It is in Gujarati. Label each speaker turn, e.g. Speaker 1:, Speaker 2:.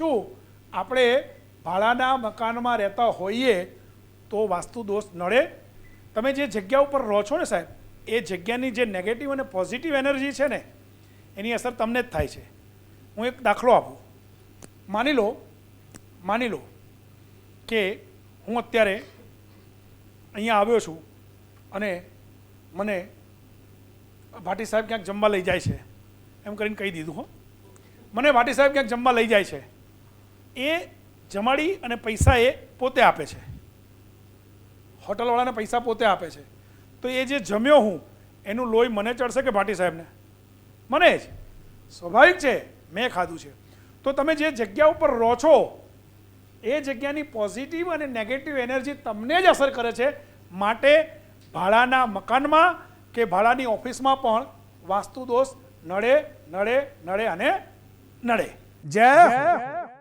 Speaker 1: શું આપણે ભાડાના મકાનમાં રહેતા હોઈએ તો વાસ્તુ દોષ નડે? તમે જે જગ્યા ઉપર રહો છો ને સાહેબ, એ જગ્યાની જે નેગેટિવ અને પોઝિટિવ એનર્જી છે ને, એની અસર તમને જ થાય છે. હું એક દાખલો આપું. માની લો માની લો કે હું અત્યારે અહીંયા આવ્યો છું અને મને ભાટી સાહેબ ક્યાંક જમવા લઈ જાય છે. એમ કરીને કહી દીધું, હો. મને ભાટી સાહેબ ક્યાંક જમવા લઈ જાય છે. એ જમાડી અને પૈસા એ પોતે આપે છે. હોટલવાળાને પૈસા પોતે આપે છે. તો એ જે જમ્યો હું એનું લોહી મને ચડશે કે ભાટી સાહેબને? મને જ. સ્વાભાવિક છે મેં ખાધું છે. તો તમે જે જગ્યા ઉપર રહો છો એ જગ્યાની પોઝિટિવ અને નેગેટિવ એનર્જી તમને જ અસર કરે છે. માટે ભાડાના મકાનમાં કે ભાડાની ઓફિસમાં પણ વાસ્તુ દોષ નડે નડે નડે અને નડે. જય.